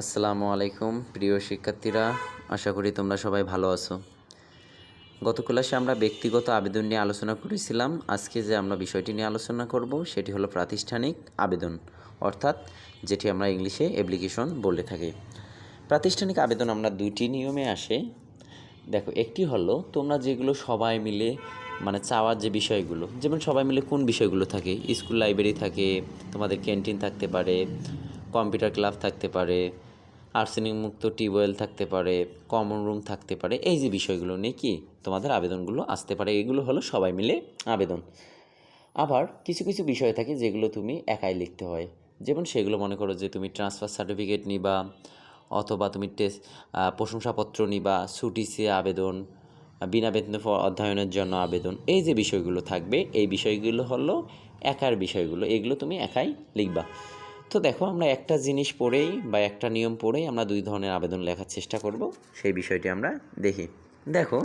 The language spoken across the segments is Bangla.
আসসালামু আলাইকুম, প্রিয় শিক্ষার্থীরা। আশা করি তোমরা সবাই ভালো আছো। গত ক্লাসে আমরা ব্যক্তিগত আবেদন নিয়ে আলোচনা করেছিলাম। আজকে যে আমরা বিষয়টি নিয়ে আলোচনা করব, সেটি হলো প্রাতিষ্ঠানিক আবেদন, অর্থাৎ যেটি আমরা ইংলিশে অ্যাপ্লিকেশন বলে থাকি। প্রাতিষ্ঠানিক আবেদন আমরা দুইটি নিয়মে আসে। দেখো, একটি হলো তোমরা যেগুলো সবাই মিলে মানে চাওয়ার যে বিষয়গুলো, যেমন সবাই মিলে কোন বিষয়গুলো থাকে? স্কুল লাইব্রেরি থাকে, তোমাদের ক্যান্টিন থাকতে পারে কম্পিউটার ক্লাব থাকতে পারে আর্সেনিক মুক্ত টিউবওয়েল থাকতে পারে কমন রুম থাকতে পারে, এই যে বিষয়গুলো নিয়ে কি তোমাদের আবেদনগুলো আসতে পারে, এগুলো হলো সবাই মিলে আবেদন। আবার কিছু কিছু বিষয় থাকে যেগুলো তুমি একাই লিখতে হয়। যেমন সেগুলো মনে করো যে তুমি ট্রান্সফার সার্টিফিকেট নিবা অথবা তুমি টেস্ট প্রশংসাপত্র নিবা ছুটিসে আবেদন, বিনা বেতনে অধ্যয়নের জন্য আবেদন, এই যে বিষয়গুলো থাকবে, এই বিষয়গুলো হলো একার বিষয়গুলো, এগুলো তুমি একাই লিখবা। তো দেখো, আমরা একটা জিনিস পড়েই বা একটা নিয়ম পড়েই আমরা দুই ধরনের আবেদন লেখার চেষ্টা করব। সেই বিষয়টি আমরা দেখি। দেখো,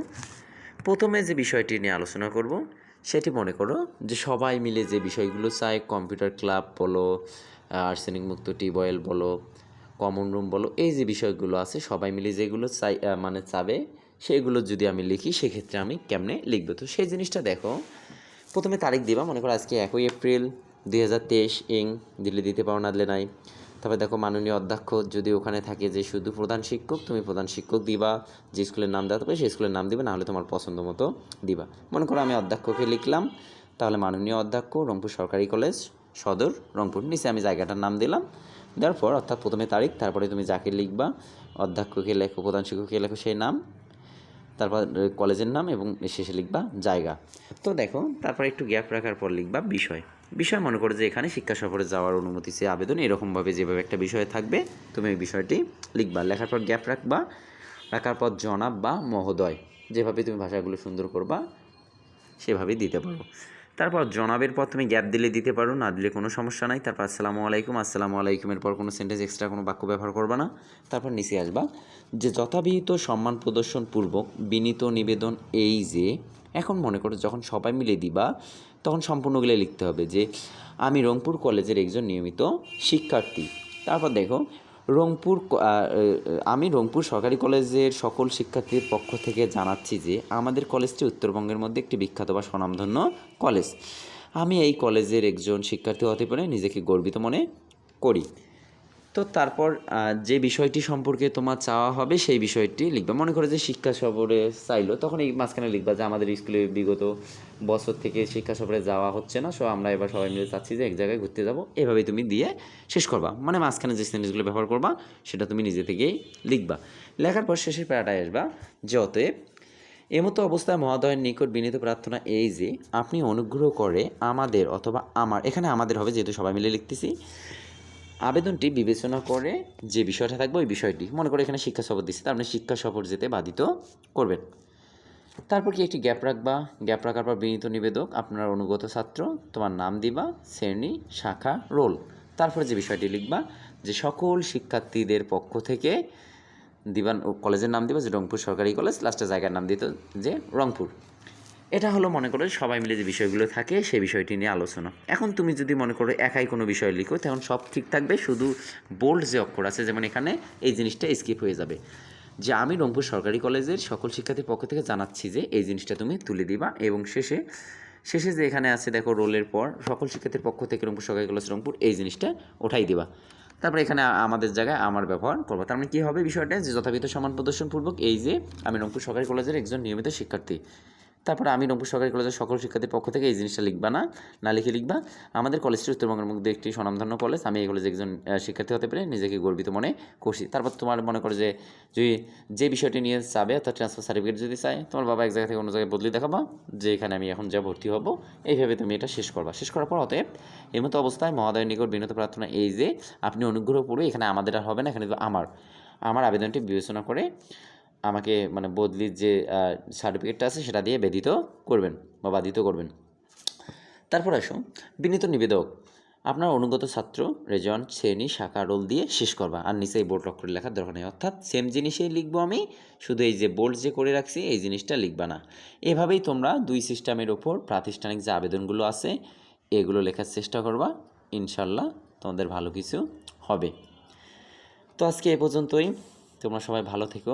প্রথমে যে বিষয়টি নিয়ে আলোচনা করব, সেটি মনে করো যে সবাই মিলে যে বিষয়গুলো চায় কম্পিউটার ক্লাব বলো আর্সেনিক মুক্ত টিউবওয়েল বলো, কমন রুম বলো, এই যে বিষয়গুলো আছে, সবাই মিলে যেগুলো চাই মানে চাবে, সেগুলো যদি আমি লিখি, সেক্ষেত্রে আমি কেমনে লিখব? তো সেই জিনিসটা দেখো, প্রথমে তারিখ দিবা, মনে করো আজকে একই এপ্রিল দুই হাজার তেইশ ইং, দিল্লি দিতে পারো না, দিলে নাই। তারপরে দেখো, মাননীয় অধ্যক্ষ যদি ওখানে থাকে যে শুধু প্রধান শিক্ষক, তুমি প্রধান শিক্ষক দিবা, যে স্কুলের নাম দেওয়া হবে সেই স্কুলের নাম দিবে, নাহলে তোমার পছন্দ মতো দিবা। মনে করো আমি অধ্যক্ষকে লিখলাম, তাহলে মাননীয় অধ্যক্ষ, রংপুর সরকারি কলেজ, সদর, রংপুর। নিচে আমি জায়গাটার নাম দিলাম, দেওয়ার পর অর্থাৎ প্রথমে তারিখ, তারপরে তুমি যাকে লিখবা, অধ্যক্ষকে লেখো, প্রধান শিক্ষককে লেখো সেই নাম। তারপর কলেজের নাম এবং শেষে লিখবা জায়গা। তো দেখো, তারপর একটু গ্যাপ রাখার পর লিখবা বিষয়। বিষয় মনে করো যে এখানে শিক্ষা সফরে যাওয়ার অনুমতি সে আবেদন, এরকমভাবে যেভাবে একটা বিষয় থাকবে, তুমি ওই বিষয়টি লিখবা। লেখার পর গ্যাপ রাখবা, রাখার পর জনাব বা মহোদয়, যেভাবে তুমি ভাষাগুলো সুন্দর করবা, সেভাবেই দিতে পারো। তারপর জনাবের পর তুমি গ্যাপ দিলে দিতে পারো, না দিলে কোনো সমস্যা নাই। তারপর আসসালামু আলাইকুম, আসসালামু আলাইকুমের পর কোনো সেন্টেন্স এক্সট্রা কোনো বাক্য ব্যবহার করবে না। তারপর নিচে আসবা। যে যথাবিহিত সম্মান প্রদর্শন পূর্বক বিনীত নিবেদন এই যে, এখন মনে করো যখন সবাই মিলে দিবা, তখন সম্পূর্ণগুলো লিখতে হবে যে, আমি রংপুর কলেজের একজন নিয়মিত শিক্ষার্থী। তারপর দেখো রংপুর আমি রংপুর সরকারি কলেজের সকল শিক্ষার্থীর পক্ষ থেকে জানাচ্ছি যে আমাদের কলেজটি উত্তরবঙ্গের মধ্যে একটি বিখ্যাত বা স্বনামধন্য কলেজ। আমি এই কলেজের একজন শিক্ষার্থী হতে পারে নিজেকে গর্বিত মনে করি। তো তারপর যে বিষয়টি সম্পর্কে তোমার চাওয়া হবে, সেই বিষয়টি লিখবা। মনে করো যে শিক্ষা সফরে চাইলো, তখন এই মাঝখানে লিখবা যে আমাদের স্কুলে বিগত বছর থেকে শিক্ষা সফরে যাওয়া হচ্ছে না, সো আমরা এবার সবাই মিলে চাচ্ছি যে এক জায়গায় ঘুরতে যাব। এভাবেই তুমি দিয়ে শেষ করবা। মানে মাঝখানে যে সেন্টেন্সগুলো ব্যবহার করবা, সেটা তুমি নিজে থেকেই লিখবা। লেখার পর শেষের প্যারাটায় আসবা, যে অতএব, এমতো অবস্থায় মহোদয়ের নিকট বিনীত প্রার্থনা এই যে, আপনি অনুগ্রহ করে আমাদের অথবা আমার, এখানে আমাদের হবে যেহেতু সবাই মিলে লিখতেছি আবেদনটি বিবেচনা করে যে বিষয়টা থাকবে ওই বিষয়টি। মনে করে এখানে শিক্ষা সফর দিচ্ছে তার মানে শিক্ষা সফর যেতে বাধিত করবেন। তারপর কি একটি গ্যাপ রাখবা? গ্যাপ রাখার পর বিনীত নিবেদক, আপনার অনুগত ছাত্র, তোমার নাম দিবা, শ্রেণি, শাখা, রোল। তারপরে যে বিষয়টি লিখবা, যে সকল শিক্ষার্থীদের পক্ষ থেকে দিবান কলেজের নাম দিবা, যে রংপুর সরকারি কলেজ লাস্টে জায়গার নাম দিত যে রংপুর। এটা হলো মনে করো সবাই মিলে যে বিষয়গুলো থাকে, সেই বিষয়টি নিয়ে আলোচনা। এখন তুমি যদি মনে করো একাই কোনো বিষয় লিখো, তখন সব ঠিক থাকবে, শুধু বোল্ড যে অক্ষর আছে, যেমন এখানে এই জিনিসটা স্কিপ হয়ে যাবে। যে আমি রংপুর সরকারি কলেজের সকল শিক্ষার্থীর পক্ষ থেকে জানাচ্ছি যে এই জিনিসটা তুমি তুলে দিবা এবং শেষে শেষে যে এখানে আছে, দেখো রোলের পর, সকল শিক্ষার্থীর পক্ষ থেকে রংপুর সরকারি কলেজ রংপুর এই জিনিসটা ওঠাই দিবা। তারপরে এখানে আমাদের জায়গায় আমার ব্যবহার করব। তার মানে কী হবে বিষয়টা? যে যথাবিহিত সমান প্রদর্শনপূর্বক এই যে আমি রংপুর সরকারি কলেজের একজন নিয়মিত শিক্ষার্থী। তারপরে আমি রংপুর সরকারি কলেজের সকল শিক্ষার্থীর পক্ষ থেকে এই জিনিসটা লিখবা না না লিখে লিখবা। আমাদের কলেজটি উত্তরবঙ্গের মধ্যে একটি স্বনামধন্য কলেজ। আমি এই কলেজে একজন শিক্ষার্থী হতে পেরে নিজেকে গর্বিত মনে করছি। তারপর তোমার মনে করো যে যদি যে বিষয়টি নিয়ে চাবে অর্থাৎ ট্রান্সফার সার্টিফিকেট যদি চাই তোমার বাবা এক জায়গা থেকে অন্য জায়গায় বদলি দেখাবা, যে এখানে আমি এখন যা ভর্তি হব এইভাবে তুমি এটা শেষ করবা। শেষ করার পর অতএব এই মতো অবস্থায় মহোদয়ের নিকট বিনত প্রার্থনা এই যে, আপনি অনুগ্রহ করে এখানে আমাদের আর হবে না, এখানে আমার আমার আবেদনটি বিবেচনা করে আমাকে মানে বদলির যে সার্টিফিকেটটা আছে সেটা দিয়ে বেদিত করবেন বা বাধিত করবেন। তারপর আসো, বিনীত নিবেদক। আপনার অনুগত ছাত্র রেজন শ্রেণি, শাখা রোল দিয়ে শেষ করবা। আর নিচে এই বোল্ড অক্ষরে লেখার দরকার নেই। অর্থাৎ সেম জিনিসেই লিখব আমি, শুধু এই যে বোল্ড যে করে রাখছি, এই জিনিসটা লিখবা না। এভাবেই তোমরা দুই সিস্টেমের ওপর প্রাতিষ্ঠানিক যে আবেদনগুলো আছে, এগুলো লেখার চেষ্টা করবা। ইনশাল্লাহ তোমাদের ভালো কিছু হবে। তো আজকে এ পর্যন্তই। তোমরা সবাই ভালো থেকো।